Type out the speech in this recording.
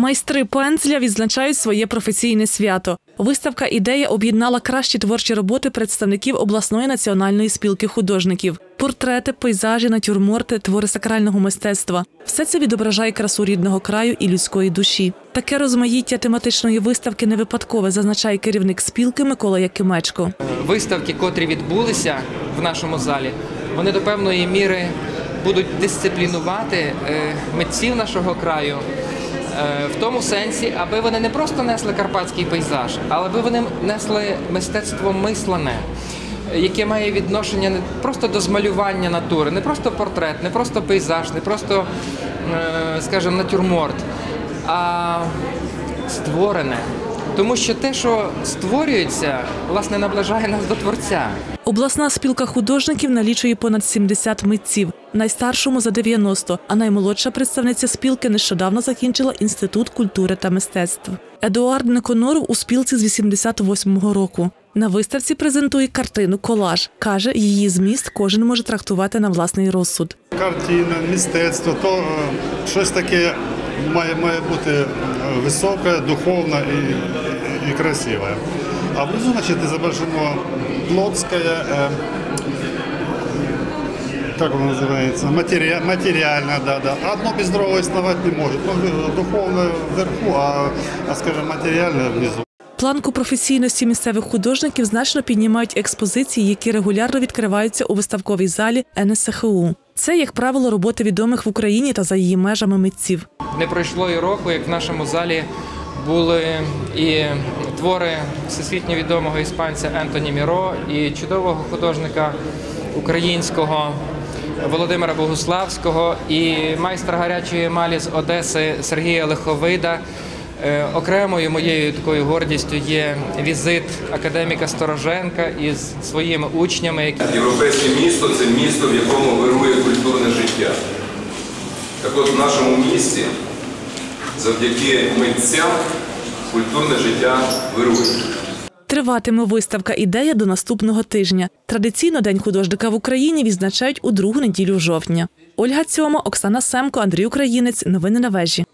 Майстри пензля відзначають своє професійне свято. Виставка Ідея об'єднала кращі творчі роботи представників обласної національної спілки художників: портрети, пейзажі, натюрморти, твори сакрального мистецтва. Все це відображає красу рідного краю і людської душі. Таке розмаїття тематичної виставки не випадкове, зазначає керівник спілки Микола Якимечко. виставки, котрі відбулися в нашому залі, вони до певної міри будуть дисциплінувати е, митців нашого краю в тому сенсі, аби вони не просто несли карпатський пейзаж, але аби вони несли мистецтво мислене. Яке має відношення не просто до змалювання натури, не просто портрет, не просто пейзаж, не просто, е, скажімо, натюрморт, а створене. Тому що те, що створюється, власне, наближає нас до творця. Обласна спілка художників налічує понад 70 митців, найстаршому за 90, а наймолодша представниця спілки нещодавно закінчила інститут культури та мистецтв. Едуард Неконоров у спілці з 88-го року. На виставці презентує картину Колаж. каже, її зміст кожен може трактувати на власний розсуд. картина, мистецтво, то е, щось таке має, має бути е, високе, духовне і, і, красиве. А внизу, значит, изображено плотское, э, как оно называется, Матери, материально, да, да. Одно без другого основать не может. Ну, духовно вверху, а, а скажем, материально внизу. Планку професійності місцевих художників значно піднімають експозиції, які регулярно відкриваються у виставковій залі НСХУ. Це, як правило, роботи відомих в Україні та за її межами митців. Не пройшло і року, як в нашому залі були і твори всесвітньо відомого іспанця Ентоні Міро, і чудового художника українського Володимира Богуславського, і майстра гарячої емалі з Одеси Сергія Лиховида. Е, Окремою моєю такою гордістю є візит академіка Стороженка із своїми учнями, які Європейське місто це місто, в якому вирує культурне життя. Так от в нашому місті завдяки митцям культурне життя вирує. Триватиме виставка ідея до наступного тижня. Традиційно День художника в Україні відзначають у другу неділю жовтня. Ольга Цьома, Оксана Семко, Андрій Українець. Новини на вежі.